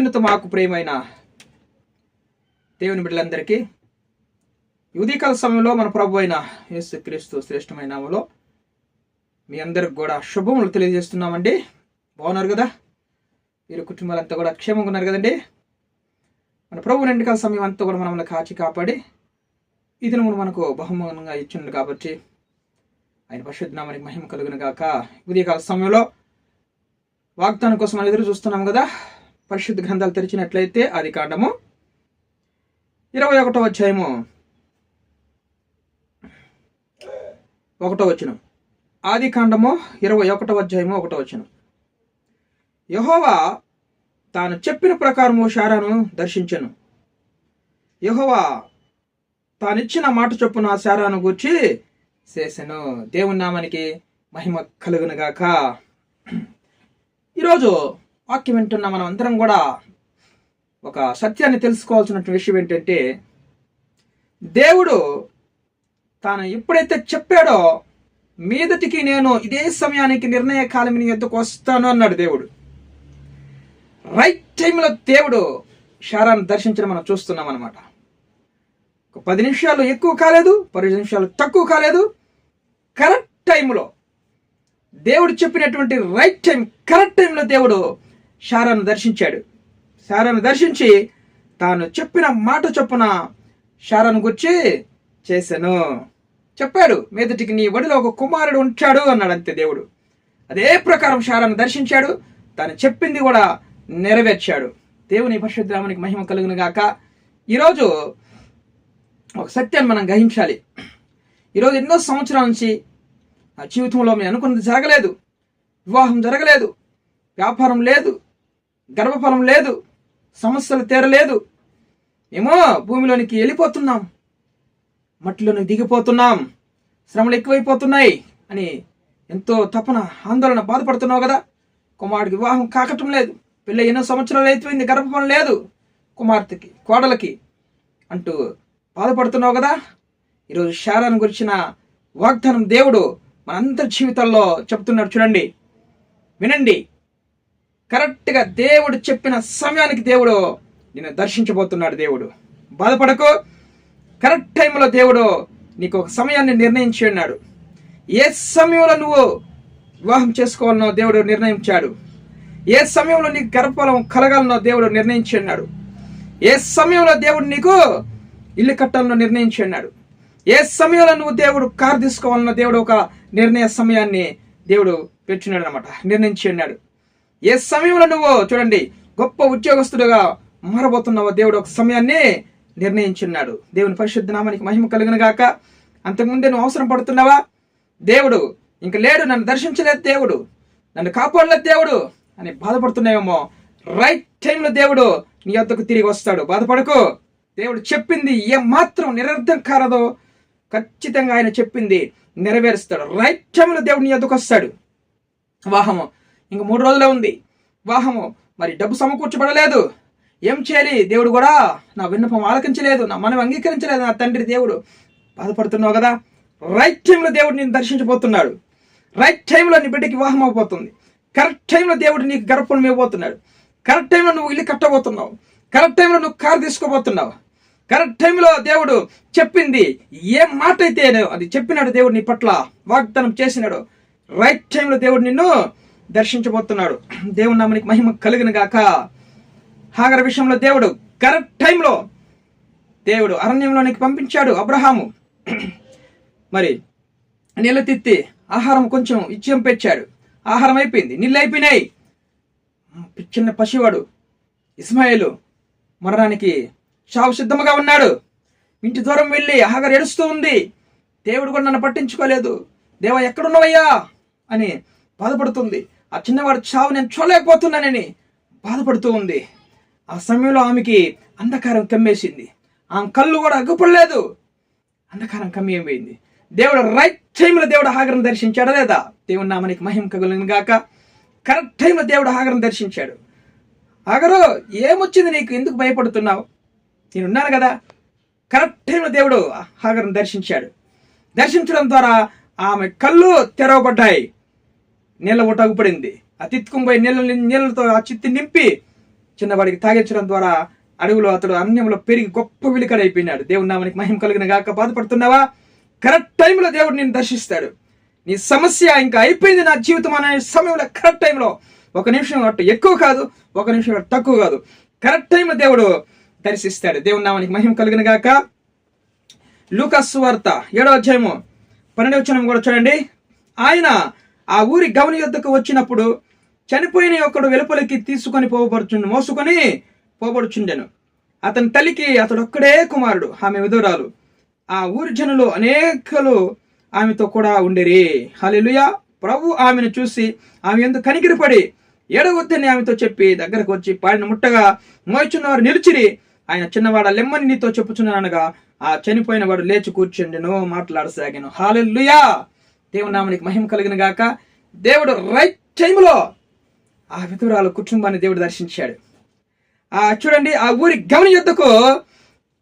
అత్యున్నత మాకు ప్రియమైన దేవుని బిడ్డలందరికీ యువదీకాల సమయంలో మన ప్రభు అయిన యేసు క్రీస్తు శ్రేష్టమైన నామములో మీ అందరికి కూడా శుభములు తెలియజేస్తున్నామండి. బాగున్నారు కదా? వీరి కుటుంబాలంతా కూడా క్షేమంగా ఉన్నారు కదండి? మన ప్రభు రెండుకాల సమయం అంతా కూడా మనల్ని కాచి కాపాడి ఇతను మనకు బహుమానంగా ఇచ్చిండు కాబట్టి ఆయన పరిశుద్ధనామానికి మహిమ కలుగును గాక. ఉదయకాల సమయంలో వాగ్దానం కోసం మనం ఎదురు చూస్తున్నాం కదా? పరిశుద్ధ గ్రంథాలు తెరిచినట్లయితే ఆది కాండము ఇరవై ఒకటో అధ్యాయము. ఒకటో వచనం. ఆది కాండము ఇరవై ఒకటో అధ్యాయము ఒకటో వచనం. యహోవా తాను చెప్పిన ప్రకారము శారాను దర్శించను. యహోవా తానిచ్చిన మాట చొప్పున ఆ శారాను గూర్చి చేసాను. దేవుని నామానికి మహిమ కలుగునుగాక. ఈరోజు వాక్యం వింటున్న మనం అందరం కూడా ఒక సత్యాన్ని తెలుసుకోవాల్సినటువంటి విషయం ఏంటంటే దేవుడు తాను ఎప్పుడైతే చెప్పాడో మీదటికి నేను ఇదే సమయానికి నిర్ణయ కాలం నీ ఎద్దుకు వస్తాను అన్నాడు దేవుడు. రైట్ టైంలో దేవుడు శారాన్ని దర్శించడం మనం చూస్తున్నాం అనమాట ఒక పది నిమిషాలు ఎక్కువ కాలేదు పది నిమిషాలు తక్కువ కాలేదు. కరెక్ట్ టైంలో దేవుడు చెప్పినటువంటి రైట్ టైం కరెక్ట్ టైంలో దేవుడు శారాను దర్శించాడు. శారాను దర్శించి తాను చెప్పిన మాట చొప్పున శారాను గుర్చి చేశాను చెప్పాడు మీదటికి నీ ఒడిలో ఒక కుమారుడు ఉంటాడు అన్నాడు అంతే దేవుడు. అదే ప్రకారం శారాను దర్శించాడు తాను చెప్పింది కూడా నెరవేర్చాడు. దేవుని పరిశుద్ధామానికి మహిమ కలుగును గాక. ఈరోజు ఒక సత్యాన్ని మనం గ్రహించాలి. ఈరోజు ఎన్నో సంవత్సరాల నుంచి నా జీవితంలో మేము అనుకున్నది జరగలేదు. వివాహం జరగలేదు. వ్యాపారం లేదు. గర్భఫలం లేదు సమస్యలు తీరలేదు. ఏమో భూమిలోనికి వెళ్ళిపోతున్నాం. మట్టిలోనికి దిగిపోతున్నాం. శ్రమలు ఎక్కువైపోతున్నాయి అని ఎంతో తపన ఆందోళన బాధపడుతున్నావు కదా? కుమారుడికి వివాహం కాకటం లేదు. పిల్ల ఎన్నో సంవత్సరాలు అయిపోయింది గర్భఫలం లేదు. కుమార్తెకి కోడలకి అంటూ బాధపడుతున్నావు కదా? ఈరోజు శారాన్ని గురించిన వాగ్దానం దేవుడు మనందరి జీవితాల్లో చెప్తున్నాడు చూడండి. వినండి. కరెక్ట్గా దేవుడు చెప్పిన సమయానికి దేవుడు నిన్ను దర్శించబోతున్నాడు దేవుడు. బాధపడకు. కరెక్ట్ టైంలో దేవుడు నీకు ఒక సమయాన్ని నిర్ణయించి ఉన్నాడు ఏ సమయంలో నువ్వు వివాహం చేసుకోవాలనో దేవుడు నిర్ణయించాడు. ఏ సమయంలో నీకు గర్భఫలం కలగాలనో దేవుడు నిర్ణయించి ఉన్నాడు ఏ సమయంలో దేవుడు నీకు ఇల్లు కట్టాలనో నిర్ణయించి ఉన్నాడు ఏ సమయంలో నువ్వు దేవుడు కారు తీసుకోవాలన్నో దేవుడు ఒక నిర్ణయ సమయాన్ని దేవుడు పెట్టున్నాడు అనమాట నిర్ణయించి ఉన్నాడు ఏ సమయంలో నువ్వు చూడండి గొప్ప ఉద్యోగస్తుడుగా మారబోతున్నావో దేవుడు ఒక సమయాన్ని నిర్ణయించున్నాడు. దేవుని పరిశుద్ధ నామానికి మహిమ కలిగిన గాక. అంతకుముందే నువ్వు అవసరం పడుతున్నావా? దేవుడు ఇంక లేడు నన్ను దర్శించలేదు దేవుడు. నన్ను కాపాడలేదు దేవుడు అని బాధపడుతున్నావేమో. రైట్ టైంలో దేవుడు నీ వద్దకు తిరిగి వస్తాడు. బాధపడకు. దేవుడు చెప్పింది ఏ మాత్రం నిరర్థం కారదో ఖచ్చితంగా ఆయన చెప్పింది నెరవేరుస్తాడు. రైట్ టైంలో దేవుడు నీ వద్దకు వస్తాడు. వివాహము ఇంక మూడు రోజులే ఉంది. వివాహము మరి డబ్బు సమకూర్చబడలేదు. ఏం చేయాలి? దేవుడు కూడా నా విన్నపం ఆలకించలేదు నా మనం అంగీకరించలేదు నా తండ్రి దేవుడు. బాధపడుతున్నావు కదా? రైట్ టైంలో దేవుడు నేను దర్శించబోతున్నాడు. రైట్ టైంలో నీ బిడ్డకి వివాహం అయిపోతుంది కరెక్ట్ టైంలో దేవుడు నీకు గర్భం ఇవ్వబోతున్నాడు. కరెక్ట్ టైంలో నువ్వు ఇల్లు కట్టబోతున్నావు. కరెక్ట్ టైంలో నువ్వు కారు తీసుకోబోతున్నావు. కరెక్ట్ టైంలో దేవుడు చెప్పింది ఏ మాట అయితే అది చెప్పినాడు దేవుడు నీ పట్ల వాగ్దానం చేసినాడు. రైట్ టైంలో దేవుడు నిన్ను దర్శించబోతున్నాడు. దేవుని నామనికి మహిమ కలిగిన గాక. హాగర విషయంలో దేవుడు కరెక్ట్ టైంలో దేవుడు అరణ్యంలోనికి పంపించాడు అబ్రహాము. మరి నీళ్ళు తిత్తి ఆహారం కొంచెం ఇచ్చేం పెంచాడు ఆహారం అయిపోయింది. నీళ్ళు అయిపోయినాయి. చిన్న పసివాడు ఇస్మాయిలు మరణానికి చావు సిద్ధముగా ఉన్నాడు. ఇంటి దూరం వెళ్ళి ఆహారం ఏడుస్తూ ఉంది. దేవుడు కూడా నన్ను పట్టించుకోలేదు. దేవా ఎక్కడున్నావయ్యా? అని బాధపడుతుంది. ఆ చిన్నవాడు చావు నేను చూడలేకపోతున్నానని బాధపడుతూ ఉంది. ఆ సమయంలో ఆమెకి అంధకారం కమ్మేసింది. ఆమె కళ్ళు కూడా అగ్గుపడలేదు. అంధకారం కమ్మిపోయింది దేవుడు రైట్ టైంలో దేవుడు హాగరం దర్శించాడా లేదా? దేవుడు నామనికి మహిమ కగులను గాక. కరెక్ట్ టైంలో దేవుడు హాగరం దర్శించాడు. ఆగరు ఏమొచ్చింది నీకు? ఎందుకు భయపడుతున్నావు? నేనున్నాను కదా. కరెక్ట్ టైంలో దేవుడు హాగరం దర్శించాడు. దర్శించడం ద్వారా ఆమె కళ్ళు తెరవబడ్డాయి. నీళ్ళ ఊట అగుపడింది ఆ తిత్తుకుని పోయి నీళ్ళ నీళ్ళతో ఆ చిత్తి నింపి చిన్నవాడికి తాగించడం ద్వారా అడవిలో అతడు అన్యంలో పెరిగి గొప్ప విలికడైపోయినాడు దేవుడు నామనికి మహిమ కలిగిన గాక బాధపడుతున్నావా? కరెక్ట్ టైంలో దేవుడు నిన్ను దర్శిస్తాడు. నీ సమస్య ఇంకా అయిపోయింది నా జీవితం అనే సమయంలో కరెక్ట్ టైంలో ఒక నిమిషం అటు ఎక్కువ కాదు ఒక నిమిషం అటు తక్కువ కాదు. కరెక్ట్ టైంలో దేవుడు దర్శిస్తాడు. దేవుడు నామనికి మహిమ కలిగిన గాక లూకస్ వార్త ఏడో అధ్యాయము పన్నెండవ వచ్చిన కూడా చూడండి. ఆయన ఆ ఊరి గవని యొద్దకు వచ్చినప్పుడు చనిపోయిన ఒకడు వెలుపలికి తీసుకొని పోబడుచుండు మోసుకొని పోబడుచుండెను. అతని తల్లికి అతడు ఒక్కడే కుమారుడు ఆమె విధురాలు. ఆ ఊరి జనులు అనేకలు ఆమెతో కూడా ఉండేరి. హలెలుయా ప్రభు ఆమెను చూసి ఆమె ఎందుకు కనికిరిపడి ఏడవద్దని ఆమెతో చెప్పి దగ్గరకు వచ్చి పాడిన ముట్టగా మోయిచున్నవారు నిలిచిరి. ఆయన చిన్నవాడ లెమ్మని నీతో చెప్పుచున్నానగా ఆ చనిపోయిన వాడు లేచి కూర్చుండెను మాట్లాడసాగాను. హాలెల్లుయా. దేవుని నామనికి మహిమ కలిగిన గాక దేవుడు రైట్ టైంలో ఆ విధురాల కుటుంబాన్ని దేవుడు దర్శించాడు. ఆ చూడండి ఆ ఊరి గవని యొద్దకు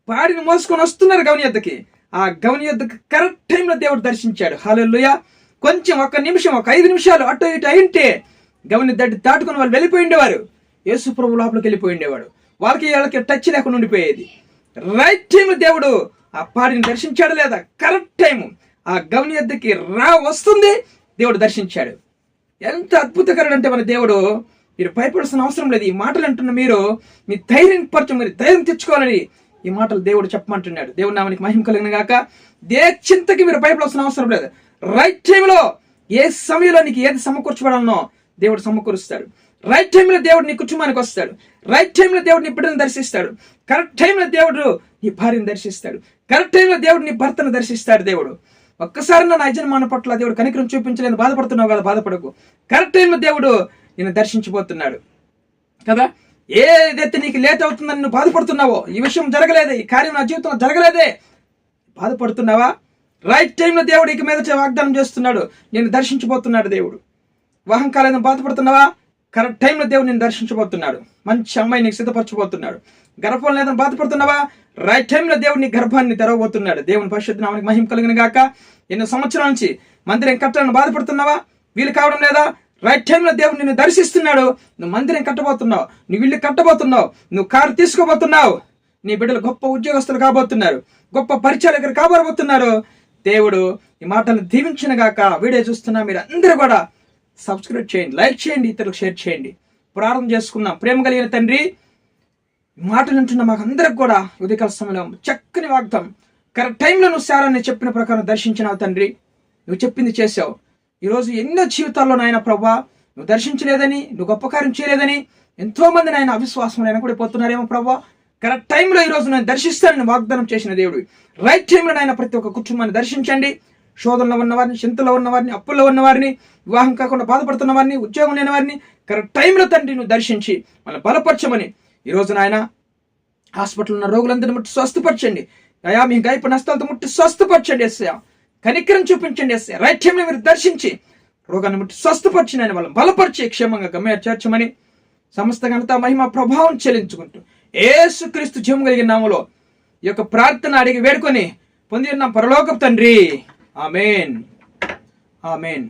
పాడిని మోసుకొని వస్తున్నారు గవని యొద్దకి. ఆ గవని యొద్దకు కరెక్ట్ టైంలో దేవుడు దర్శించాడు. హాలెల్లుయ కొంచెం ఒక నిమిషం ఒక ఐదు నిమిషాలు అటు ఇటు అయింటే గవని దడ్డి దాటుకుని వాళ్ళు వెళ్ళిపోయి ఉండేవారు. యేసు ప్రభు లోపలికి వెళ్ళిపోయి ఉండేవాడు. వాళ్ళకి వాళ్ళకి టచ్ లేకుండా ఉండిపోయేది. రైట్ టైం దేవుడు ఆ పాడిని దర్శించాడు లేదా? కరెక్ట్ టైం ఆ గవని ఎద్దకి రా వస్తుంది. దేవుడు దర్శించాడు. ఎంత అద్భుతకరుడు అంటే మన దేవుడు మీరు భయపడాల్సిన అవసరం లేదు. ఈ మాటలు అంటున్న మీరు మీ ధైర్యం పరచు మీరు ధైర్యం తెచ్చుకోవాలని ఈ మాటలు దేవుడు చెప్పమంటున్నాడు. దేవుడు నామనికి మహిమ కలిగిన గాక దే చింతకి మీరు భయపడాల్సిన అవసరం లేదు. రైట్ టైంలో ఏ సమయంలో నీకు ఏది సమకూర్చబడాలనో దేవుడు సమకూరుస్తాడు. రైట్ టైంలో దేవుడు నీ కుటుంబానికి వస్తాడు. రైట్ టైంలో దేవుడు నీ బిడ్డను దర్శిస్తాడు. కరెక్ట్ టైంలో దేవుడు నీ భార్యను దర్శిస్తాడు. కరెక్ట్ టైంలో దేవుడు నీ భర్తను దర్శిస్తాడు దేవుడు. ఒక్కసారి నా యజమాన పట్ల దేవుడు కనికరం చూపించలేని బాధపడుతున్నావు కదా బాధపడకు. కరెక్ట్ టైంలో దేవుడు నిన్ను దర్శించబోతున్నాడు కదా? ఏదైతే నీకు లేట్ అవుతుందని నువ్వు బాధపడుతున్నావో ఈ విషయం జరగలేదే ఈ కార్యం నా జీవితంలో జరగలేదే బాధపడుతున్నావా? రైట్ టైంలో దేవుడు ఇక మీద వాగ్దానం చేస్తున్నాడు. నేను దర్శించబోతున్నాడు దేవుడు. వాహం కాలేదని బాధపడుతున్నావా? కరెక్ట్ టైంలో దేవుడు నేను దర్శించబోతున్నాడు. మంచి అమ్మాయి నీకు సిద్ధపరచబోతున్నాడు. గర్భం లేదని బాధపడుతున్నావా? రైట్ టైంలో దేవుడు నీ గర్భాన్ని తెరవబోతున్నాడు. దేవుని పరిశుద్ధ నామానికి మహిమ కలిగిన గాక. ఎన్నో సంవత్సరాల నుంచి మందిరం కట్టాలని బాధపడుతున్నావా? వీలు కావడం లేదా? రైట్ టైంలో దేవుడు నిన్ను దర్శిస్తున్నాడు. నువ్వు మందిరం కట్టబోతున్నావు. నువ్వు ఇల్లు కట్టబోతున్నావు. నువ్వు కారు తీసుకోబోతున్నావు. నీ బిడ్డలు గొప్ప ఉద్యోగస్తులు కాబోతున్నారు. గొప్ప పరిచయాలు కాబోతున్నారు దేవుడు ఈ మాటను దీవించిన గాక. వీడియో చూస్తున్నా మీరు అందరూ కూడా సబ్స్క్రైబ్ చేయండి లైక్ చేయండి ఇతరులకు షేర్ చేయండి. ప్రారంభం చేసుకుందాం. ప్రేమ కలిగిన తండ్రి మాటలు వింటున్న మాకు అందరికి కూడా ఉదయకాల సమయంలో చక్కని వాగ్దాం. కరెక్ట్ టైంలో నువ్వు సారాన్ని చెప్పిన ప్రకారం దర్శించినావు తండ్రి. నువ్వు చెప్పింది చేసావు ఈరోజు ఎన్నో జీవితాల్లో నాయన ప్రభా నువ్వు దర్శించలేదని నువ్వు గొప్ప కార్యం చేయలేదని ఎంతో మంది నాయన అవిశ్వాసం పోతున్నారేమో ప్రభా. కరెక్ట్ టైంలో ఈ రోజు నేను దర్శిస్తానని వాగ్దానం చేసిన దేవుడు. రైట్ టైంలో నాయన ప్రతి ఒక్క కుటుంబాన్ని దర్శించండి. శోధనలో ఉన్నవారిని చింతలో ఉన్నవారిని అప్పుల్లో ఉన్నవారిని వివాహం కాకుండా బాధపడుతున్న వారిని ఉద్యోగం లేని వారిని కరెక్ట్ టైంలో తండ్రి నువ్వు దర్శించి మనం బలపరచమని. ఈ రోజు నాయన హాస్పిటల్ ఉన్న రోగులందరినీ ముట్టి స్వస్థపరచండి. అయా మీ గాయపడిన హస్తాలతో ముట్టి స్వస్థపరచండి ఎస్ఐ కనికరం చూపించండి ఎస్ఐ రైట్ టైంలో మీరు దర్శించి రోగాన్ని ముట్టి స్వస్థపరిచిన ఆయన వాళ్ళని బలపరిచి క్షేమంగా గమ్య చేర్చమని సమస్త ఘనత మహిమ ప్రభావం చెల్లించుకుంటూ ఏసుక్రీస్తు జీవం కలిగిన నామలో ఈ యొక్క ప్రార్థన అడిగి వేడుకొని పొంది ఉన్న. పరలోకపు తండ్రి. Amen amen